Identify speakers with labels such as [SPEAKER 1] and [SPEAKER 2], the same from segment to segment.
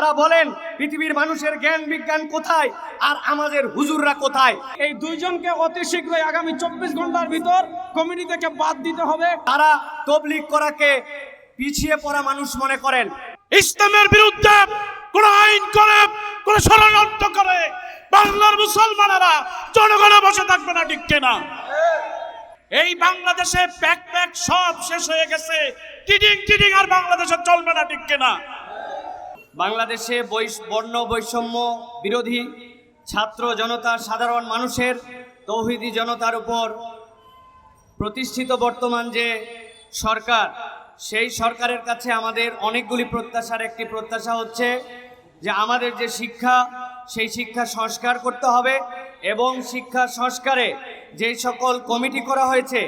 [SPEAKER 1] তারা বলেন পৃথিবীর মানুষের জ্ঞান বিজ্ঞান কোথায় আর আমাদের হুজুররা কোথায়?
[SPEAKER 2] এই দুইজনকে অতি শীঘ্রই আগামী চব্বিশ ঘণ্টার ভিতর কমিটি থেকে বাদ দিতে হবে।
[SPEAKER 1] তারা তবলিগ করাকে পিছিয়ে পড়া মানুষ মনে করেন।
[SPEAKER 3] ইসলামের বিরুদ্ধে কোন আইন করে কোন ষড়যন্ত্র করে বাংলার মুসলমানেরা জনগণে বসে থাকবে না ঠিক না এই বাংলাদেশে প্যাক প্যাক সব শেষ হয়ে গেছে। টিডিং টিডিং আর বাংলাদেশে চলবে না ঠিক না
[SPEAKER 1] বাংলাদেশে বর্ণ বৈষম্য বিরোধী ছাত্র জনতা সাধারণ মানুষের তৌহিদি জনতার উপর প্রতিষ্ঠিত বর্তমান যে সরকার, সেই সরকারের কাছে আমাদের অনেকগুলি প্রত্যাশার একটি প্রত্যাশা হচ্ছে যে আমাদের যে শিক্ষা, সেই শিক্ষা সংস্কার করতে হবে এবং শিক্ষা সংস্কারে যেই সকল কমিটি করা হয়েছে,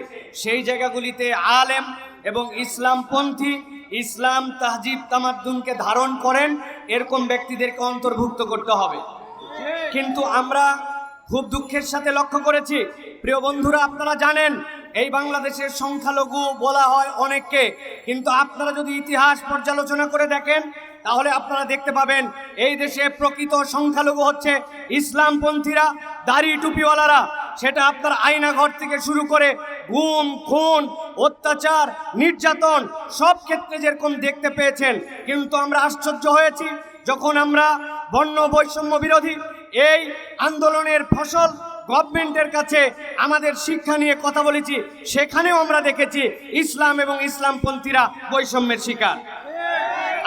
[SPEAKER 1] সেই জায়গাগুলিতে আলেম এবং ইসলামপন্থী ইসলাম তাহজিব তামাদ্দুনকে ধারণ করেন, এরকম ব্যক্তিদেরকে অন্তর্ভুক্ত করতে হবে। কিন্তু আমরা খুব দুঃখের সাথে লক্ষ্য করেছি। প্রিয় বন্ধুরা, আপনারা জানেন, এই বাংলাদেশের সংখ্যালঘু বলা হয় অনেককে। কিন্তু আপনারা যদি ইতিহাস পর্যালোচনা করে দেখেন, তাহলে আপনারা দেখতে পাবেন, এই দেশে প্রকৃত সংখ্যালঘু হচ্ছে ইসলামপন্থীরা, দাড়ি টুপিওয়ালারা। সেটা আপনার আয়নাঘর থেকে শুরু করে গুম খুন, অত্যাচার, নির্যাতন, সব ক্ষেত্রে যেরকম দেখতে পেয়েছেন। কিন্তু আমরা আশ্চর্য হয়েছি যখন আমরা বর্ণ বৈষম্য বিরোধী এই আন্দোলনের ফসল গভর্নমেন্টের কাছে আমাদের শিক্ষা নিয়ে কথা বলেছি, সেখানেও আমরা দেখেছি ইসলাম এবং ইসলামপন্থীরা বৈষম্যের শিকার।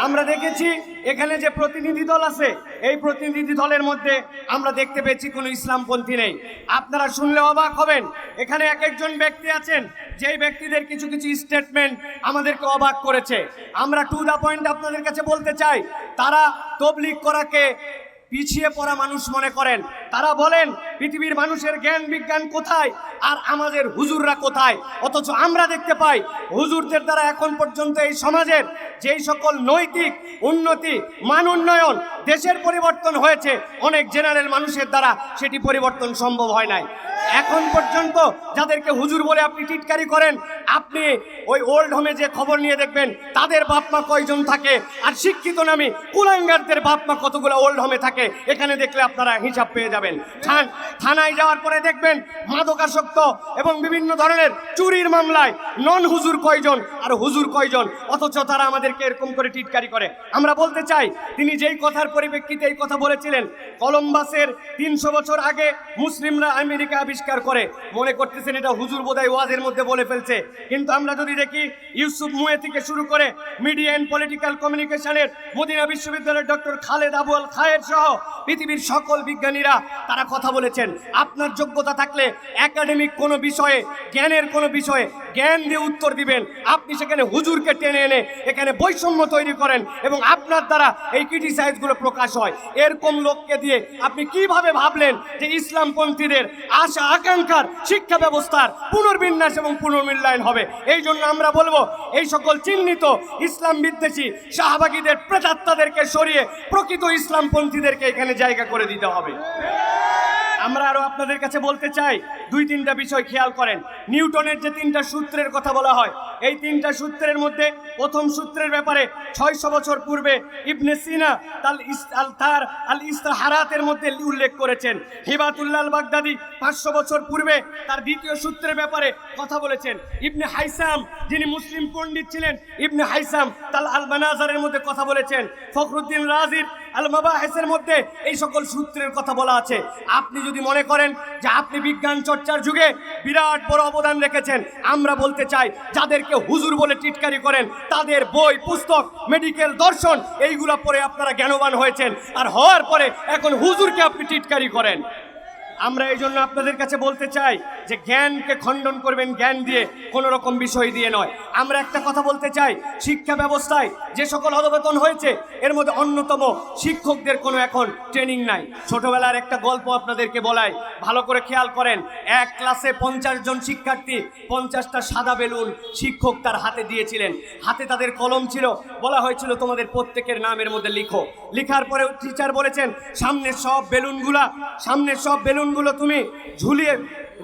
[SPEAKER 1] আমরা দেখেছি এখানে যে প্রতিনিধি দল আছে এই প্রতিনিধি দলের মধ্যে আমরা দেখতে পেয়েছি কোনো ইসলামপন্থী নেই। আপনারা শুনলে অবাক হবেন, এখানে এক একজন ব্যক্তি আছেন, যেই ব্যক্তিদের কিছু কিছু স্টেটমেন্ট আমাদেরকে অবাক করেছে। আমরা টু দ্য পয়েন্ট আপনাদের কাছে বলতে চাই, তারা তবলিক করাকে পিছিয়ে পড়া মানুষ মনে করেন। তারা বলেন, পৃথিবীর মানুষের জ্ঞান, বিজ্ঞান কোথায়? আর আমাদের হুজুররা কোথায়? অথচ আমরা দেখতে পাই, হুজুরদের দ্বারা এখন পর্যন্ত এই সমাজের যেই সকল নৈতিক, উন্নতি, মান উন্নয়ন, দেশের পরিবর্তন হয়েছে, অনেক জেনারেল মানুষের দ্বারা সেটি পরিবর্তন সম্ভব হয় নাই। এখন পর্যন্ত যাদেরকে হুজুর বলে আপনি টিটকারি করেন আপনি ওই ওল্ড হোমে যে খবর নিয়ে দেখবেন, তাদের বাপ মা কয়জন থাকে? আর শিক্ষিত নামে কুলাঙ্গারদের বাপ মা কতগুলো ওল্ড হোমে থাকে, এখানে দেখলে আপনারা হিসাব পেয়ে যাবেন। থান- থানায় যাওয়ার পরে দেখবেন মাদকাসক্ত এবং বিভিন্ন ধরনের চুরির মামলায় নন হুজুর কয়জন আর হুজুর কয়জন, অথচ তারা আমাদেরকে এরকম করে টিটকারি করে। আমরা বলতে চাই, তিনি যেই কথার পরিপ্রেক্ষিতে এই কথা বলেছিলেন, কলম্বাসের তিনশো বছর আগে মুসলিমরা আমেরিকা আবিষ্কার করে। মনে করতেছেন এটা হুজুর বোধহয় ওয়াজের মধ্যে বলে ফেলছে কিন্তু আমরা যদি দেখি ইউসুফ মুয়ে থেকে শুরু করে মিডিয়া অ্যান্ড পলিটিক্যাল কমিউনিকেশনের মদিনা বিশ্ববিদ্যালয়ের ডক্টর খালেদ আবুল খায়ের সহ পৃথিবীর সকল বিজ্ঞানীরা, তারা কথা বলেছেন, আপনার যোগ্যতা থাকলে একাডেমিক কোনো বিষয়ে, জ্ঞানের কোনো বিষয়ে জ্ঞান দিয়ে উত্তর দিবেন। আপনি সেখানে হুজুরকে টেনে এনে এখানে বৈষম্য তৈরি করেন এবং আপনার দ্বারা এই ক্রিটিসাইজগুলো প্রকাশ হয়। এরকম লোককে দিয়ে আপনি কীভাবে ভাবলেন যে ইসলামপন্থীদের আশা আকাঙ্ক্ষার শিক্ষা ব্যবস্থার পুনর্বিন্যাস এবং পুনর্মূল্যায়ন হবে। এই জন্য আমরা বলব, এই সকল চিহ্নিত ইসলাম বিদ্বেষী শাহবাগীদের, প্রেতাত্মাদেরকে সরিয়ে প্রকৃত ইসলামপন্থীদেরকে এখানে জায়গা করে দিতে হবে। আমরা আরও আপনাদের কাছে বলতে চাই দুই তিনটা বিষয় খেয়াল করেন। নিউটনের যে তিনটা সূত্রের কথা বলা হয়, এই তিনটা সূত্রের মধ্যে প্রথম সূত্রের ব্যাপারে ছয়শো বছর পূর্বে ইবনে সিনা তাল আল তার আল ইস্তাহারাতের মধ্যে উল্লেখ করেছেন। হিবাতুল্লাহ বাগদাদি পাঁচশো বছর পূর্বে তার দ্বিতীয় সূত্রের ব্যাপারে কথা বলেছেন। ইবনে হাইসাম, যিনি মুসলিম পণ্ডিত ছিলেন, ইবনে হাইসাম তাল আল বানাজারের মধ্যে কথা বলেছেন। ফখরুদ্দিন রাজির আল মাবাহেসের মধ্যে এই সকল সূত্রের কথা বলা আছে। আপনি যদি মনে করেন যে আপনি বিজ্ঞান চর্চার যুগে বিরাট বড় অবদান রেখেছেন। আমরা বলতে চাই, যাদেরকে হুজুর বলে টিটকারি করেন, তাদের বই, পুস্তক মেডিকেল দর্শন, এইগুলা পরে আপনারা জ্ঞানবান হয়েছেন। আর হওয়ার পরে এখন হুজুরকে আপনি টিটকারি করেন। আমরা এই জন্য আপনাদের কাছে বলতে চাই যে জ্ঞানকে খণ্ডন করবেন, জ্ঞান দিয়ে কোনো রকম বিষয় দিয়ে নয়। আমরা একটা কথা বলতে চাই, শিক্ষা ব্যবস্থায় যে সকল অধবেতন হয়েছে, এর মধ্যে অন্যতম শিক্ষকদের কোনো এখন ট্রেনিং নাই। ছোটবেলার একটা গল্প আপনাদেরকে বলাই, ভালো করে খেয়াল করেন, এক ক্লাসে পঞ্চাশ জন শিক্ষার্থী, পঞ্চাশটা সাদা বেলুন শিক্ষক তার হাতে দিয়েছিলেন। হাতে তাদের কলম ছিল, বলা হয়েছিল তোমাদের প্রত্যেকের নামের মধ্যে লিখো। লিখার পরে টিচার বলেছেন, সামনের সব বেলুনগুলা সামনে সব বেলুনগুলো তুমি ঝুলিয়ে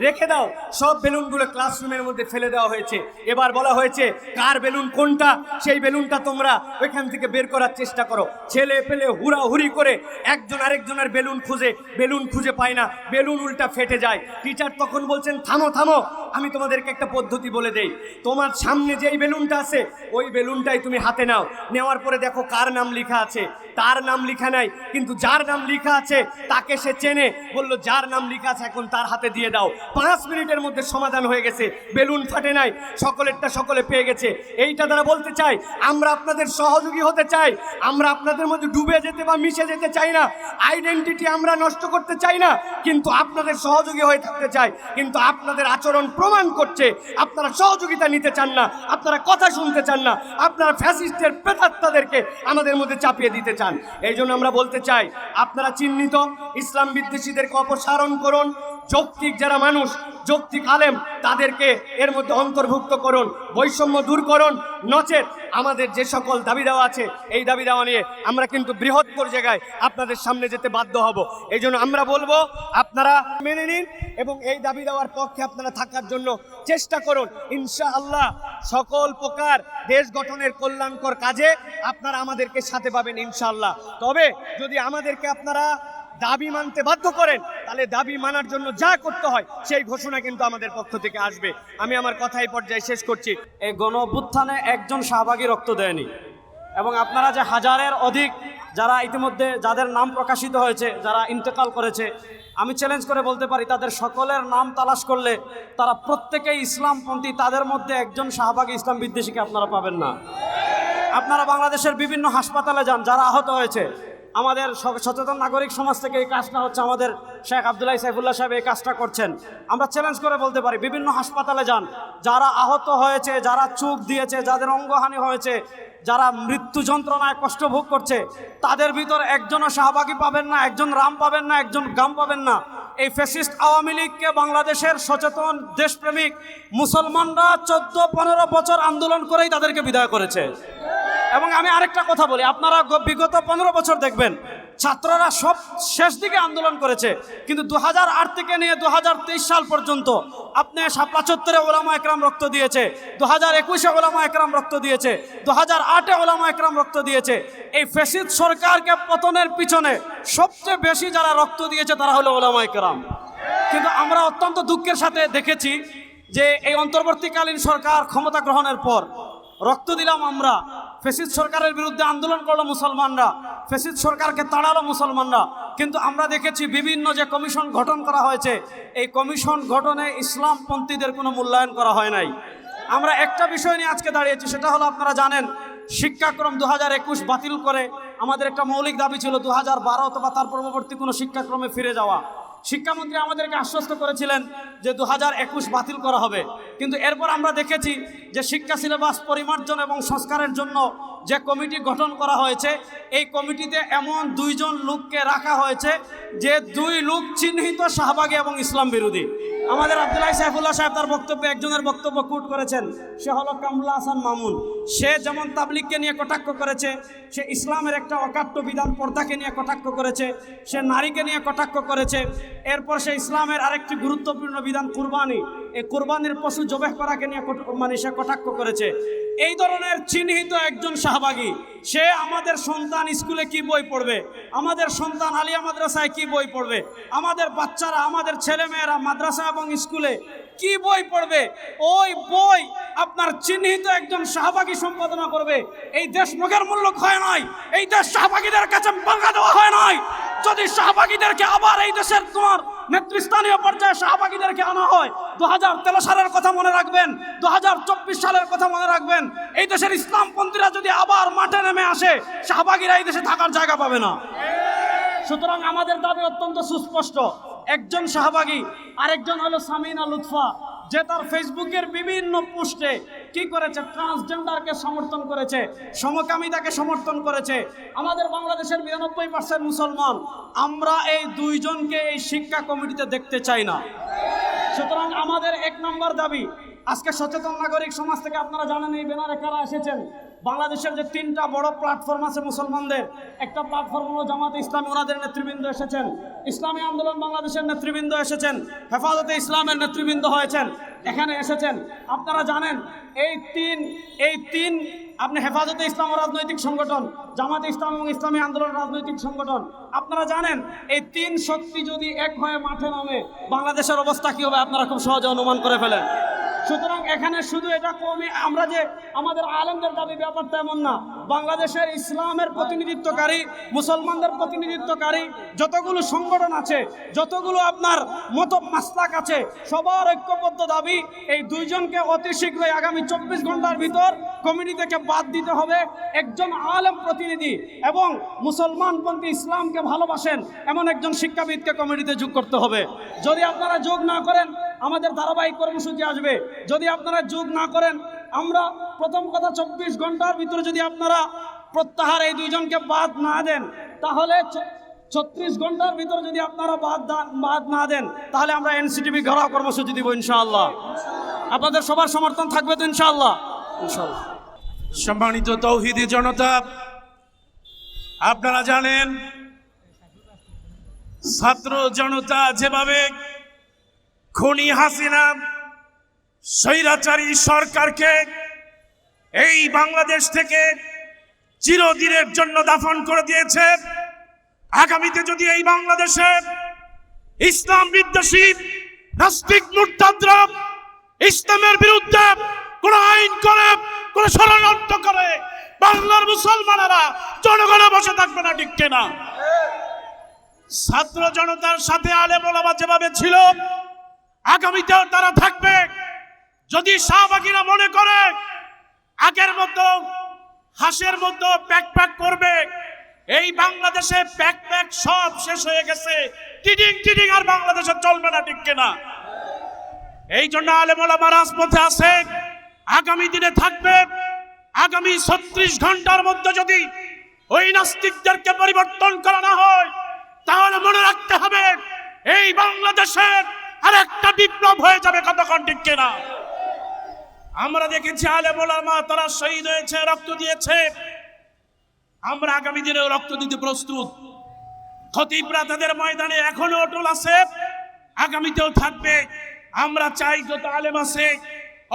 [SPEAKER 1] রেখে দাও। সব বেলুনগুলো ক্লাসরুমের মধ্যে ফেলে দেওয়া হয়েছে। এবার বলা হয়েছে, কার বেলুন কোনটা? সেই বেলুনটা তোমরা ওইখান থেকে বের করার চেষ্টা করো। ছেলে পেলে হুড়াহুড়ি করে একজন আরেকজনের বেলুন খুঁজে বেলুন খুঁজে পায় না। বেলুন উল্টা ফেটে যায়। টিচার তখন বলছেন, থামো থামো আমি তোমাদেরকে একটা পদ্ধতি বলে দেই। তোমার সামনে যেই বেলুনটা আছে, ওই বেলুনটাই তুমি হাতে নাও। নেওয়ার পরে দেখো কার নাম লেখা আছে। তার নাম লেখা নাই, কিন্তু যার নাম লেখা আছে, তাকে সে চেনে। বলল, যার নাম লেখা আছে, এখন তার হাতে দিয়ে দাও। পাঁচ মিনিটের মধ্যে সমাধান হয়ে গেছে। বেলুন ফাটে নাই, সকলেরটা সকলে পেয়ে গেছে। এইটা দ্বারা বলতে চাই, আমরা আপনাদের সহযোগী হতে চাই। আমরা আপনাদের মধ্যে ডুবে যেতে বা মিশে যেতে চাই না। আইডেন্টিটি আমরা নষ্ট করতে চাই না, কিন্তু আপনাদের সহযোগী হয়ে থাকতে চাই। কিন্তু আপনাদের আচরণ প্রমাণ করছে, আপনারা সহযোগিতা নিতে চান না, আপনারা কথা শুনতে চান না, আপনারা ফ্যাসিস্টের প্রেতাত্মাদেরকে আমাদের মধ্যে চাপিয়ে দিতে চান। এই জন্য আমরা বলতে চাই, আপনারা চিহ্নিত, ইসলাম বিদ্বেষীদেরকে অপসারণ করুন যৌক্তিক যারা মানুষ, যৌক্তিক আলেম, তাদেরকে এর মধ্যে অন্তর্ভুক্ত করুন, বৈষম্য দূর করুন, নচেত আমাদের যে সকল দাবি দেওয়া আছে, এই দাবি দেওয়া নিয়ে আমরা কিন্তু বৃহত্তর জায়গায় আপনাদের সামনে যেতে বাধ্য হব। এই জন্য আমরা বলব, আপনারা মেনে নিন এবং এই দাবি দেওয়ার পক্ষে আপনারা থাকার জন্য চেষ্টা করুন। ইনশা আল্লাহ সকল প্রকার দেশ গঠনের কল্যাণকর কাজে আপনারা আমাদেরকে সাথে পাবেন ইনশাআল্লাহ। তবে যদি আমাদেরকে আপনারা দাবি মানতে বাধ্য করেন, তাহলে দাবি মানার জন্য যা করতে হয়, সেই ঘোষণা কিন্তু আমাদের পক্ষ থেকে আসবে। আমি আমার কথা এই পর্যায়ে শেষ করছি।
[SPEAKER 2] এই গণ অভ্যুত্থানে একজন শাহবাগী রক্ত দেয়নি। এবং আপনারা যে হাজারের অধিক যারা ইতিমধ্যে যাদের নাম প্রকাশিত হয়েছে, যারা ইন্তেকাল করেছে, আমি চ্যালেঞ্জ করে বলতে পারি, তাদের সকলের নাম তালাশ করলে তারা প্রত্যেকেই ইসলামপন্থী, তাদের মধ্যে একজন শাহবাগী ইসলাম বিদ্বেষীকে আপনারা পাবেন না। আপনারা বাংলাদেশের বিভিন্ন হাসপাতালে যান, যারা আহত হয়েছে আমাদের সচেতন নাগরিক সমাজ থেকে এই কাজটা হচ্ছে আমাদের শেখ আবদুল্লাহ সাইফুল্লাহ সাহেব এই কাজটা করছেন। আমরা চ্যালেঞ্জ করে বলতে পারি, বিভিন্ন হাসপাতালে যান, যারা আহত হয়েছে, যারা চুপ দিয়েছে, যাদের অঙ্গহানি হয়েছে, যারা মৃত্যু যন্ত্রণায় কষ্ট ভোগ করছে, তাদের ভিতর একজনও শাহবাগী পাবেন না, একজন রাম পাবেন না, একজন গাম পাবেন না। এই ফ্যাসিস্ট আওয়ামী লীগকে বাংলাদেশের সচেতন দেশপ্রেমিক মুসলমানরা চোদ্দ পনেরো বছর আন্দোলন করেই তাদেরকে বিদায় করেছে। এবং আমি আরেকটা কথা বলি, আপনারা বিগত পনেরো বছর দেখবেন, ছাত্ররা সব শেষ দিকে আন্দোলন করেছে। কিন্তু দু আট থেকে নিয়ে দু হাজার তেইশ সাল পর্যন্ত আপনি শাপলা ওলামা একরাম রক্ত দিয়েছে দু হাজার একুশে ওলামা একরাম রক্ত দিয়েছে দু হাজার আটে ওলামা একরাম রক্ত দিয়েছে। এই ফেসিদ সরকারকে পতনের পিছনে সবচেয়ে বেশি যারা রক্ত দিয়েছে তারা হলো ওলামা একরাম। কিন্তু আমরা অত্যন্ত দুঃখের সাথে দেখেছি যে এই অন্তর্বর্তীকালীন সরকার ক্ষমতা গ্রহণের পর রক্ত দিলাম আমরা ফেসিদ সরকারের বিরুদ্ধে আন্দোলন করল মুসলমানরা, ফেসিদ সরকারকে তাড়ালো মুসলমানরা। কিন্তু আমরা দেখেছি বিভিন্ন যে কমিশন গঠন করা হয়েছে, এই কমিশন গঠনে ইসলামপন্থীদের কোনো মূল্যায়ন করা হয় নাই। আমরা একটা বিষয় নিয়ে আজকে দাঁড়িয়েছি, সেটা হলো আপনারা জানেন, শিক্ষাক্রম দু হাজার একুশ বাতিল করে আমাদের একটা মৌলিক দাবি ছিল দু হাজার বারো অথবা তার পরবর্তী কোনো শিক্ষাক্রমে ফিরে যাওয়া। শিক্ষামন্ত্রী আমাদেরকে আশ্বস্ত করেছিলেন যে দু হাজার একুশ বাতিল করা হবে। কিন্তু এরপর আমরা দেখেছি যে শিক্ষা সিলেবাস পরিমার্জন এবং সংস্কারের জন্য যে কমিটি গঠন করা হয়েছে এই কমিটিতে এমন দুইজন লোককে রাখা হয়েছে যে দুই লোক চিহ্নিত শাহবাগী এবং ইসলাম বিরোধী। আমাদের আব্দুল্লাহ সাইফুল্লাহ সাহেব তার বক্তব্যে একজনের বক্তব্য কুট করেছেন, সে হলো কামরুল্লাহ হাসান মামুন। সে যেমন তাবলিগকে নিয়ে কটাক্ষ করেছে, সে ইসলামের একটা অকাট্য বিধান পর্দাকে নিয়ে কটাক্ষ করেছে, সে নারীকে নিয়ে কটাক্ষ করেছে, এরপর সে ইসলামের আরেকটি গুরুত্বপূর্ণ বিধান কুরবানি, এই কুরবানির পশু জবেহ করাকে নিয়ে মানে সে কটাক্ষ করেছে। এই ধরনের চিহ্নিত একজন শাহবাগী সে আমাদের সন্তান স্কুলে কি বই পড়বে? আমাদের সন্তান আলিয়া মাদ্রাসায় কি বই পড়বে? আমাদের বাচ্চারা, আমাদের ছেলেমেয়েরা মাদ্রাসা এবং স্কুলে কি বই পড়বে? ওই বই আপনার চিহ্নিত একজন শাহবাগী সম্পাদনা করবে। এই দেশ মুখের মূল্য হয় নয়। এই দেশ শাহবাগীদের কাছে বাঙ্গা দেওয়া হয় নয় যদি শাহবাগীদেরকে আবার এই দেশের তোমার নেতৃস্থানীয় পর্যায়ে শাহবাগীদেরকে আনা হয়। দু হাজার তেরো সালের কথা মনে রাখবেন দু হাজার চব্বিশ সালের কথা মনে রাখবেন। এই দেশের ইসলামপন্থীরা যদি আবার মাঠে নেমে আসে, শাহবাগীরা এই দেশে থাকার জায়গা পাবে না। সুতরাং আমাদের দাবি অত্যন্ত সুস্পষ্ট। একজন শাহবাগী, আরেকজন হলো সামিনা লুৎফা। যে তার ফেসবুকের বিভিন্ন পোস্টে কি করেছে? ট্রান্সজেন্ডারকে সমর্থন করেছে, সমকামিতাকে সমর্থন করেছে। আমাদের বাংলাদেশের বিরানব্বই পার্সেন্ট মুসলমান, আমরা এই দুইজনকে এই শিক্ষা কমিটিতে দেখতে চাই না। সুতরাং আমাদের এক নম্বর দাবি আজকে সচেতন নাগরিক সমাজ থেকে আপনারা জানেন এই ব্যানারে কারা এসেছেন? বাংলাদেশের যে তিনটা বড় প্ল্যাটফর্ম আছে মুসলমানদের, একটা প্ল্যাটফর্ম হলো জামাতে ইসলামী, ওনাদের নেতৃবৃন্দ এসেছেন। ইসলামী আন্দোলন বাংলাদেশের নেতৃবৃন্দ এসেছেন, হেফাজতে ইসলামের নেতৃবৃন্দ হয়েছেন, এখানে এসেছেন। আপনারা জানেন, এই তিন এই তিন, আপনি হেফাজতে ইসলাম রাজনৈতিক সংগঠন, জামাতে ইসলাম এবং ইসলামী আন্দোলন রাজনৈতিক সংগঠন, আপনারা জানেন, এই তিন শক্তি যদি এক হয়ে মাঠে নামে, বাংলাদেশের অবস্থা কী হবে? আপনারা খুব সহজে অনুমান করে ফেলেন। সুতরাং এখানে শুধু এটা কমে, আমরা যে আমাদের আলেমদের দাবি, ব্যাপারটা এমন না। বাংলাদেশের ইসলামের প্রতিনিধিত্বকারী, মুসলমানদের প্রতিনিধিত্বকারী, যতগুলো সংগঠন আছে, যতগুলো আপনার মত মাসলাক আছে, সবার ঐক্যবদ্ধ দাবি এই দুইজনকে অতি শীঘ্রই আগামী চব্বিশ ঘণ্টার ভিতর কমিটি থেকে বাদ দিতে হবে। একজন আলেম প্রতিনিধি এবং মুসলমানপন্থী ইসলামকে ভালোবাসেন, এমন একজন শিক্ষাবিদকে কমিটিতে যোগ করতে হবে। যদি আপনারা যোগ না করেন আমাদের ধারাবাহিক কর্মসূচি আসবে। যদি আপনারা যোগ না করেন, আমরা প্রথম কথা চব্বিশ ঘণ্টার ভিতরে যদি আপনারা প্রত্যাহার এই দুইজনকে বাদ না দেন, তাহলে ছত্রিশ ঘণ্টার ভিতরে যদি আপনারা বাদ বাদ না দেন, তাহলে আমরা এনসিটিভি ঘেরাও কর্মসূচি দিব ইনশাআল্লাহ। আপনাদের সবার সমর্থন থাকবে তো ইনশাআল্লাহ? ইনশাআল্লাহ।
[SPEAKER 3] সম্মানিত তৌহিদি জনতা, আপনারা জানেন, ছাত্র জনতা যেভাবে খনি হাসিনা, স্বৈরাচারী সরকারকে এই বাংলাদেশ থেকে চিরদিনের জন্য দাফন করে দিয়েছে। আগামীতে যদি এই বাংলাদেশে ইসলাম বিদ্বেষী, নাস্তিক মুরতাদরা ইসলামের বিরুদ্ধে কোন আইন করে, কোন ষড়যন্ত্র করে, বাংলার মুসলমানেরা জনগণে বসে থাকবে না, ঠিক না ছাত্র জনতার সাথে আলেম ওলামা যেভাবে ছিল আগামীতেও তারা থাকবে। যদি শাহবাগীরা মনে করে, আগের মতো হাসের মতো প্যাক প্যাক করবে, এই বাংলাদেশে প্যাক প্যাক সব শেষ হয়ে গেছে। টিডিং টিডিং আর বাংলাদেশে চলবে না, ঠিক কিনা? এই জন্য আলেমোলামা রাজপথে আছে, আগামী দিনে থাকবে। আগামী ছত্রিশ ঘণ্টার মধ্যে যদি ওই নাস্তিকদেরকে পরিবর্তন করা না হয়, তাহলে মনে রাখতে হবে, এই বাংলাদেশের আর একটা বিপ্লব হয়ে যাবে কতক্ষণ ঠিক না আমরা দেখেছি আলে মা তারা শহীদ হয়েছে, রক্ত দিয়েছে। আমরা আগামী দিনেও রক্ত দিতে প্রস্তুত। খতিবরা তাদের ময়দানে এখনও অটল আছে, আগামীতেও থাকবে। আমরা চাই যত আলেম আছে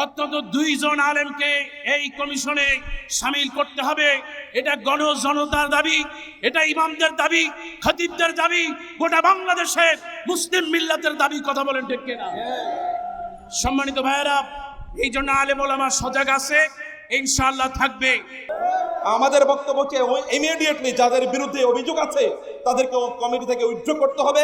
[SPEAKER 3] অত্যন্ত দুইজন আলেমকে এই কমিশনে সামিল করতে হবে। এটা গণ জনতার দাবি, এটা ইমামদের দাবি, খতিবদের দাবি, গোটা বাংলাদেশের মুসলিম মিল্লাতের দাবি, কথা বলেন ঠিক না সম্মানিত ভাইয়েরা এই জন্য আলেম ওলামা সজাগ আছে ইনশাল্লাহ থাকবে।
[SPEAKER 4] আমাদের বক্তব্য হচ্ছে ইমিডিয়েটলি যাদের বিরুদ্ধে অভিযোগ আছে তাদেরকে কমিটি থেকে উইথড্র করতে হবে।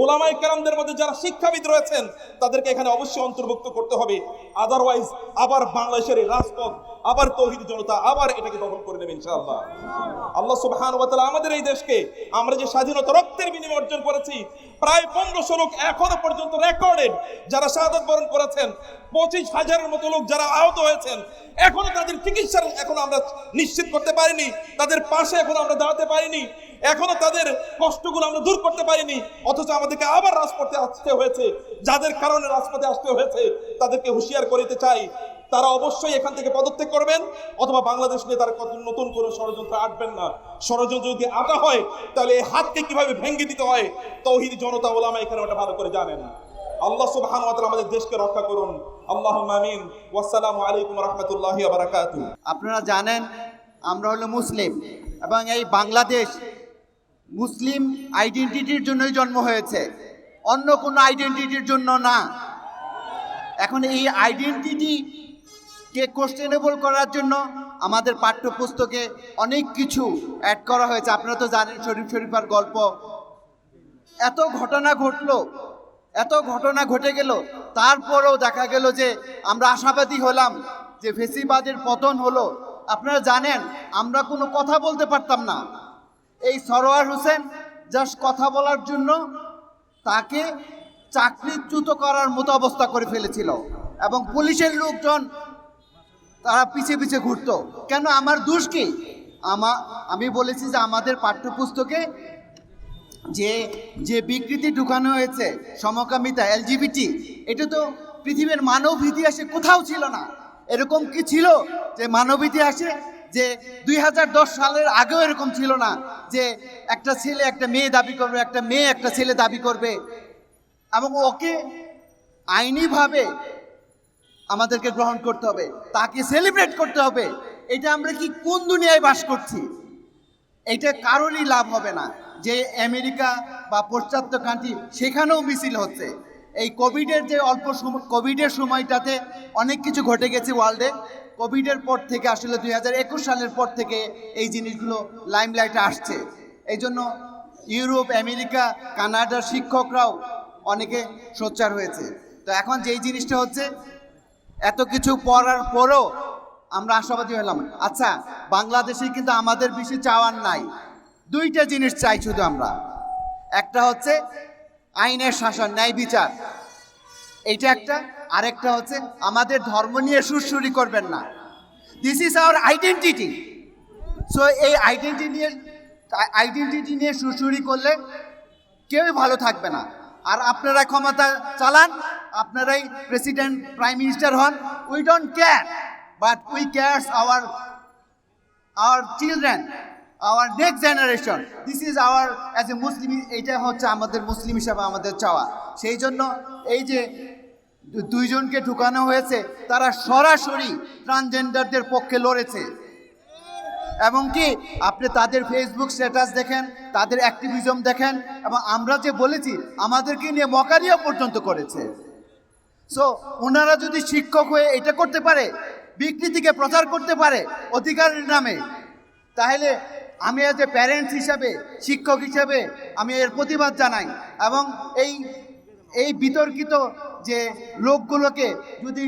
[SPEAKER 4] ওলামাই কেরামদের মধ্যে যারা শিক্ষাবিদ রয়েছেন, তাদেরকে এখানে অবশ্যই অন্তর্ভুক্ত করতে হবে। আদারওয়াইজ আবার বাংলাদেশের রাজপথ, আবার তৌহিদ জনতা, আবার এটাকে দখল করে নেবে ইনশাআল্লাহ। আল্লাহ সুবহান ওয়া তাআলা আমাদের এই দেশকে, আমরা যে স্বাধীনতা রক্তের বিনিময়ে অর্জন করেছি, প্রায় পনেরোশো লোক এখনও পর্যন্ত রেকর্ডেড যারা শাহাদত বরণ করেছেন, পঁচিশ হাজারের মতো লোক যারা আহত হয়েছেন, এখনও তাদের চিকিৎসার এখনও আমরা নিশ্চিত করতে পারিনি, তাদের পাশে এখনও আমরা দাঁড়াতে পারিনি, এখনও তাদের কষ্টগুলো আমরা দূর করতে পারিনি, অথচ আমাদেরকে আবার রাজপথে আসতে হয়েছে, যাদের কারণে রাজপথে আসতে হয়েছে, তাদেরকে হুঁশিয়ার করিতে চাই। তারা অবশ্যই এখান থেকে পদত্যাগ করবেন, অথবা বাংলাদেশ নিয়ে তারা কত নতুন কোনো ষড়যন্ত্র আটবেন না। ষড়যন্ত্র যদি আটা হয়, তাহলে এই হাতকে কীভাবে ভেঙে দিতে হয়, তৌহিদ জনতা ওলামা এখানে ওটা ভালো করে জানেন। আল্লাহ সুবহান ওয়া আমাদের দেশকে রক্ষা করুন। আল্লাহুম্মা আমিন। ওয়াসসালামু আলাইকুম রাহমাতুল্লাহি
[SPEAKER 5] আপনারা জানেন আমরা হলো মুসলিম এবং এই বাংলাদেশ মুসলিম আইডেন্টিটির জন্যই জন্ম হয়েছে। অন্য কোনো আইডেন্টিটির জন্য না। এখন এই আইডেন্টিটিকে কোশ্চেনেবল করার জন্য আমাদের পাঠ্যপুস্তকে অনেক কিছু অ্যাড করা হয়েছে। আপনারা তো জানেন শরীফ শরীফার গল্প। এত ঘটনা ঘটলো, এত ঘটনা ঘটে গেল, তারপরেও দেখা গেল যে আমরা আশাবাদী হলাম যে ফেসিবাদের পতন হলো। আপনারা জানেন, আমরা কোনো কথা বলতে পারতাম না। এই সরোয়ার হোসেন জাস্ট কথা বলার জন্য তাকে চাকরিচ্যুত করার মতো অবস্থা করে ফেলেছিল এবং পুলিশের লোকজন তারা পিছে পিছে ঘুরতো। কেন, আমার দোষ কি? আমা, আমি বলেছি যে আমাদের পাঠ্যপুস্তকে যে যে বিকৃতি ঢুকানো হয়েছে, সমকামিতা, এলজিবিটি, এটা তো পৃথিবীর মানব ইতিহাসে কোথাও ছিল না। এরকম কি ছিল যে মানব ইতিহাসে? যে দুই হাজার দশ সালের আগেও এরকম ছিল না যে একটা ছেলে একটা মেয়ে দাবি করবে, একটা মেয়ে একটা ছেলে দাবি করবে। এবং ওকে আইনিভাবে আমাদেরকে গ্রহণ করতে হবে, তাকে সেলিব্রেট করতে হবে। এটা আমরা কি কোন দুনিয়ায় বাস করছি? এটা কারোরই লাভ হবে না যে আমেরিকা বা পাশ্চাত্য কান্ট্রি সেখানেও মিছিল হচ্ছে। এই কোভিডের যে অল্প সময় কোভিডের সময়টাতে অনেক কিছু ঘটে গেছে ওয়ার্ল্ডে। কোভিডের পর থেকে আসলে দুই হাজার একুশ সালের পর থেকে এই জিনিসগুলো লাইমলাইটে আসছে। এই জন্য ইউরোপ, আমেরিকা, কানাডার শিক্ষকরাও অনেকে সোচ্চার হয়েছে। তো এখন যেই জিনিসটা হচ্ছে, এত কিছু পড়ার পরও আমরা আশাবাদী হলাম। আচ্ছা বাংলাদেশে কিন্তু আমাদের বেশি চাওয়ার নাই। দুইটা জিনিস চাই শুধু আমরা। একটা হচ্ছে আইনের শাসন, ন্যায় বিচার। এইটা একটা। আরেকটা হচ্ছে, আমাদের ধর্ম নিয়ে সুরসুরি করবেন না। This is our identity so এই আইডেন্টিটি নিয়ে আইডেন্টিটি নিয়ে সুরসুরি করলে কেউই ভালো থাকবে না। আর আপনারা ক্ষমতা চালান, আপনারাই প্রেসিডেন্ট প্রাইম মিনিস্টার হন we don't care but we cares our our children our next generation this is our as a Muslim এইটা হচ্ছে আমাদের মুসলিম হিসাবে আমাদের চাওয়া। সেই জন্য এই যে দুইজনকে ঢুকানো হয়েছে, তারা সরাসরি ট্রান্সজেন্ডারদের পক্ষে লড়েছে। এবং কি, আপনি তাদের ফেসবুক স্ট্যাটাস দেখেন, তাদের অ্যাক্টিভিজম দেখেন, এবং আমরা যে বলেছি, আমাদেরকে নিয়ে মকারিয়া পর্যন্ত করেছে। সো ওনারা যদি শিক্ষক হয়ে এটা করতে পারে, বিকৃতিকে প্রচার করতে পারে, অধিকারের নামে, তাহলে আমি এজ এ প্যারেন্টস হিসাবে, শিক্ষক হিসাবে আমি এর প্রতিবাদ জানাই এবং এই এই বিতর্কিত যে লোকগুলোকে যদি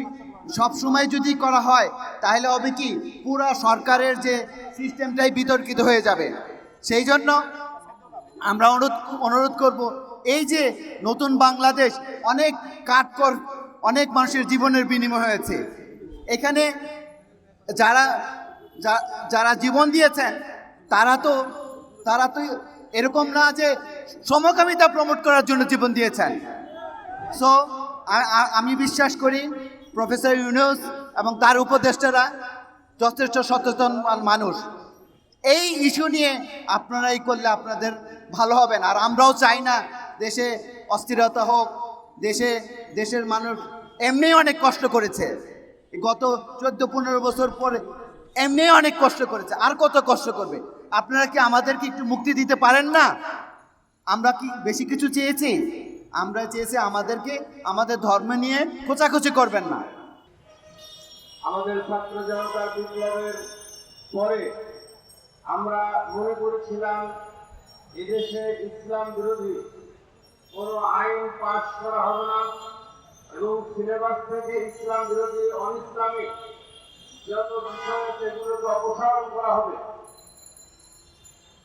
[SPEAKER 5] সব সময় যদি করা হয়, তাহলে হবে কি, পুরা সরকারের যে সিস্টেমটাই বিতর্কিত হয়ে যাবে। সেই জন্য আমরা অনুরোধ অনুরোধ করব, এই যে নতুন বাংলাদেশ অনেক কাঠকর, অনেক মানুষের জীবনের বিনিময় হয়েছে। এখানে যারা যারা জীবন দিয়েছেন তারা তো তারা তো এরকম না যে সমকামিতা প্রমোট করার জন্য জীবন দিয়েছেন। সো আমি বিশ্বাস করি প্রফেসর ইউনুস এবং তার উপদেষ্টারা যথেষ্ট সচেতন মানুষ। এই ইস্যু নিয়ে আপনারাই করলে আপনাদের ভালো হবেন আর আমরাও চাই না দেশে অস্থিরতা হোক, দেশে, দেশের মানুষ এমনি অনেক কষ্ট করেছে। গত চোদ্দ পনেরো বছর পরে এমনি অনেক কষ্ট করেছে। আর কত কষ্ট করবে? আপনারা কি আমাদেরকে একটু মুক্তি দিতে পারেন না? আমরা কি বেশি কিছু চেয়েছি? আমরা চেয়েছি আমাদেরকে, আমাদের ধর্ম নিয়ে খোঁচাখুচি করবেন না।
[SPEAKER 6] আমাদের ছাত্র জনতার বিপ্লবের পরে আমরা মনে করেছিলাম, এদেশে ইসলাম বিরোধী কোনো আইন পাশ করা হবে না এবং সিলেবাস থেকে ইসলাম বিরোধী অন ইসলামিক যত বিষয় সেগুলোকে অপসারণ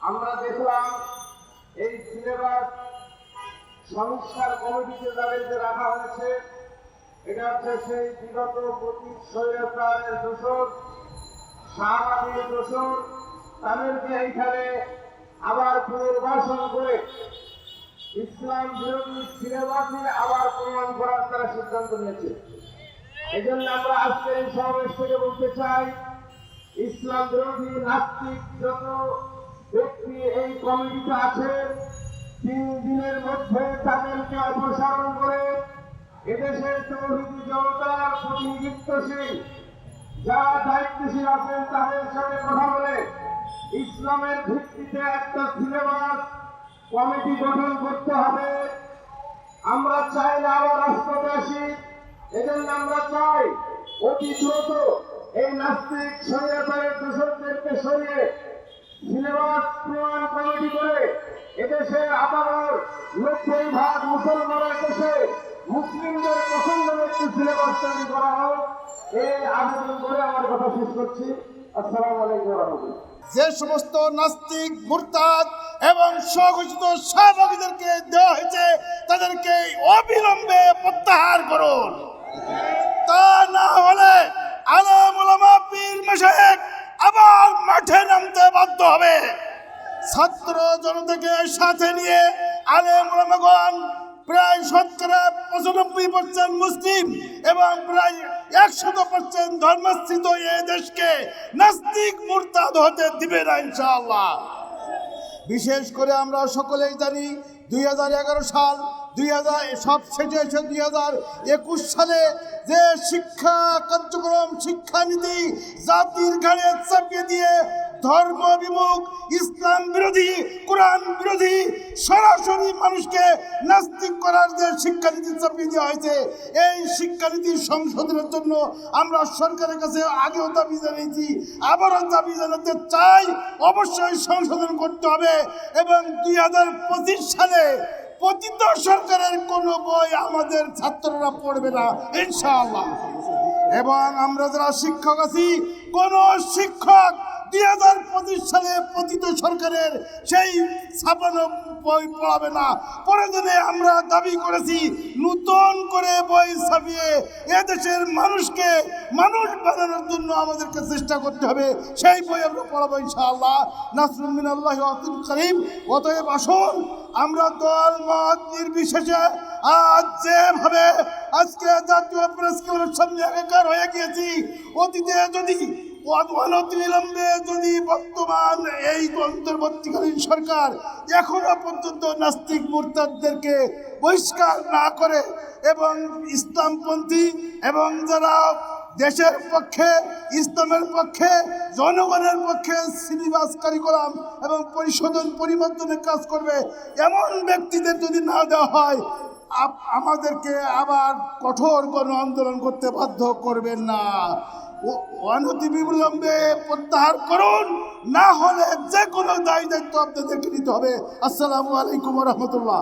[SPEAKER 6] আমরা দেখলাম এই সিলেবাস সংস্কার কমিটিতে তাদেরকে রাখা হয়েছে, এটা হচ্ছে সেই বিগত পঁচিশ স্বৈরাচারের দোষর শাহবাগের দোষর, তাদেরকে এইখানে আবার পুনর্বাসন করে ইসলাম বিরোধী সিনেমাকে আবার প্রমাণ করার তারা সিদ্ধান্ত নিয়েছে। এই জন্য আমরা আজকের এই সমাবেশ থেকে বলতে চাই, ইসলাম বিরোধী নাস্তিক যত ব্যক্তি এই কমিটিতে আছে তিন দিনের মধ্যে তাদেরকে অপসারণ করে এদেশের তৌহিদি জনতার প্রতিনিধিত্বশীল যারা দায়িত্বশীল আছেন তাদের সাথে কথা বলে ইসলামের ভিত্তিতে একটা সিলেবাস কমিটি গঠন করতে হবে। আমরা চাই না আবার রাষ্ট্রপতি আসি এজন্য আমরা চাই অতি দ্রুত এই নাস্তিক স্বৈরাচারের দূষকদেরকে সরিয়ে সিলেবাস প্রমাণ কমিটি করে এদেশে আবার নব্বই ভাগ মুসলমানের দেশে মুসলিমদের পছন্দের একটি সিলেবাস তৈরি করা হোক
[SPEAKER 3] যে সমস্ত নাস্তিক, মুরতাদ এবং স্বঘোষিত সহভাগীদেরকে দেওয়া হয়েছে, তাদেরকে অবিলম্বে প্রত্যাহার করুন। তা না হলে আলম পীর মশাইক আবার মাঠে নামতে বাধ্য হবে। ছাত্র জনতাকে সাথে নিয়ে আলেম ওলামাগণ
[SPEAKER 7] প্রায় শতকরা পঁচানব্বই পার্সেন্ট মুসলিম এবং প্রায় একশত পার্সেন্ট ধর্মস্থিত এই দেশকে নাস্তিক মুরতাদ হতে দিবে না ইনশাআল্লাহ। বিশেষ করে আমরা সকলেই জানি দুই হাজার এগারো সাল দুই হাজার এসে দুই হাজার একুশ সালে যে শিক্ষা কার্যক্রম, শিক্ষানীতি জাতির ঘাড়ে চাপিয়ে দিয়ে ধর্ম বিমুখ, ইসলাম বিরোধী, কোরআন বিরোধী, সরাসরি মানুষকে নাস্তিক করার যে শিক্ষানীতি চাপিয়ে দেওয়া হয়েছে, এই শিক্ষানীতি সংশোধনের জন্য আমরা সরকারের কাছে আগেও দাবি জানিয়েছি, আবারও দাবি জানাতে চাই, অবশ্যই সংশোধন করতে হবে এবং দুই হাজার পঁচিশ সালে পতিত সরকারের কোনো বই আমাদের ছাত্ররা পড়বে না, ইনশাআল্লাহ। এবং আমরা যারা শিক্ষক আছি, কোন শিক্ষক হাজার সালে সরকারের সেই পড়াবে না। আমরা দাবি করেছি করে বই ছাপিয়ে মানুষকে, মানুষ বানানোর জন্য আমাদেরকে চেষ্টা করতে হবে। সেই বই আমরা পড়াবো ইনশাআল্লাহ। নাসরুদ্দিন আল্লাহ আব্দুল করিম। অতএব আসুন, আমরা দল, মত নির্বিশেষে আজ যেভাবে আজকে জাতীয় প্রেস ক্লাবের সামনে হয়ে গিয়েছি, অতীতে যদি অনতিবিলম্বে যদি বর্তমান এই অন্তর্বর্তীকালীন সরকার এখনও পর্যন্ত নাস্তিক মুরতাদদেরকে বহিষ্কার না করে এবং ইসলামপন্থী এবং যারা দেশের পক্ষে, ইসলামের পক্ষে, জনগণের পক্ষে সিনিবাস কারিকুলাম এবং পরিশোধন পরিবর্তনের কাজ করবে, এমন ব্যক্তিদের যদি না দেওয়া হয় আমাদেরকে আবার কঠোর কোনো আন্দোলন করতে বাধ্য করবেন না। অনতিবিলম্বে প্রত্যাহার করুন, না হলে যে কোনো দায়ী দায়িত্ব আপনাদেরকে নিতে হবে। আসসালামু আলাইকুম রহমতুল্লাহ।